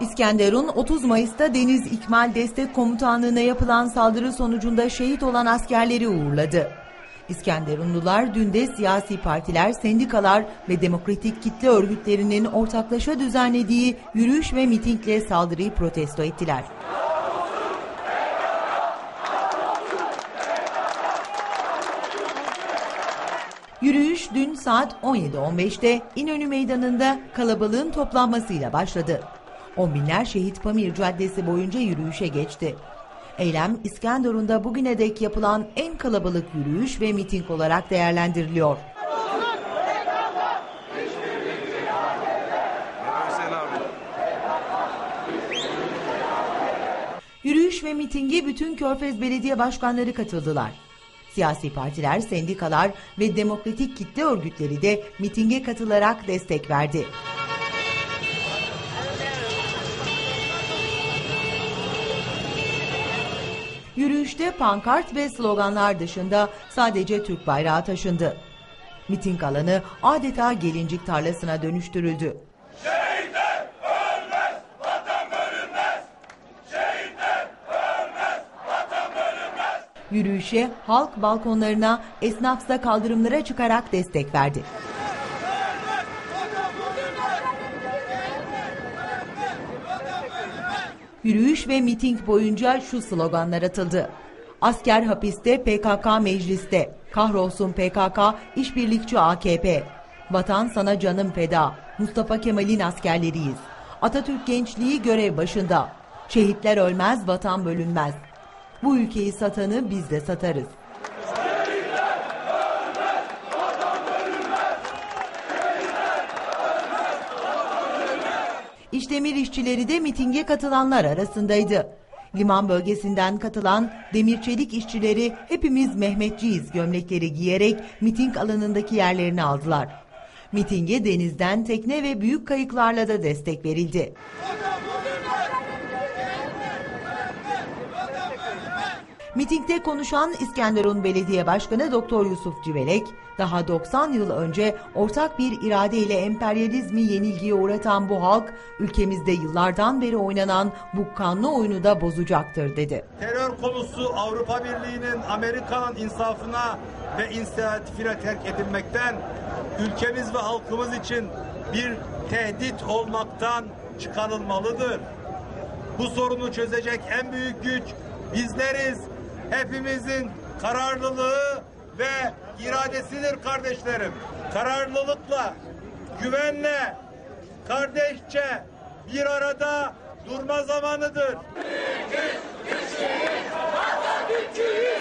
İskenderun 30 Mayıs'ta Deniz İkmal Destek Komutanlığı'na yapılan saldırı sonucunda şehit olan askerleri uğurladı. İskenderunlular dün de siyasi partiler, sendikalar ve demokratik kitle örgütlerinin ortaklaşa düzenlediği yürüyüş ve mitingle saldırıyı protesto ettiler. Yürüyüş dün saat 17.15'te İnönü Meydanı'nda kalabalığın toplanmasıyla başladı. On binler şehit Pamir Caddesi boyunca yürüyüşe geçti. Eylem İskenderun'da bugüne dek yapılan en kalabalık yürüyüş ve miting olarak değerlendiriliyor. Yürüyüş ve mitinge bütün Körfez Belediye Başkanları katıldılar. Siyasi partiler, sendikalar ve demokratik kitle örgütleri de mitinge katılarak destek verdi. Yürüyüşte pankart ve sloganlar dışında sadece Türk bayrağı taşındı. Miting alanı adeta gelincik tarlasına dönüştürüldü. Yürüyüşe halk balkonlarına, esnafsa kaldırımlara çıkarak destek verdi. Yürüyüş ve miting boyunca şu sloganlar atıldı. Asker hapiste, PKK mecliste. Kahrolsun PKK, işbirlikçi AKP. Vatan sana canım feda. Mustafa Kemal'in askerleriyiz. Atatürk gençliği görev başında. Şehitler ölmez, vatan bölünmez. Bu ülkeyi satanı biz de satarız. İşdemir işçileri de mitinge katılanlar arasındaydı. Liman bölgesinden katılan demir çelik işçileri hepimiz Mehmetçiyiz gömlekleri giyerek miting alanındaki yerlerini aldılar. Mitinge denizden tekne ve büyük kayıklarla da destek verildi. Mitingde konuşan İskenderun Belediye Başkanı Doktor Yusuf Civelek, daha 90 yıl önce ortak bir iradeyle emperyalizmi yenilgiye uğratan bu halk, ülkemizde yıllardan beri oynanan bu kanlı oyunu da bozacaktır dedi. terör konusu Avrupa Birliği'nin Amerika'nın insafına ve inisiyatifine terk edilmekten, ülkemiz ve halkımız için bir tehdit olmaktan çıkarılmalıdır. Bu sorunu çözecek en büyük güç bizleriz hepimizin kararlılığı ve iradesidir kardeşlerim. Kararlılıkla, güvenle, kardeşçe bir arada durma zamanıdır. Türk'üz, güçlüyüz, vatan güçlüyüz.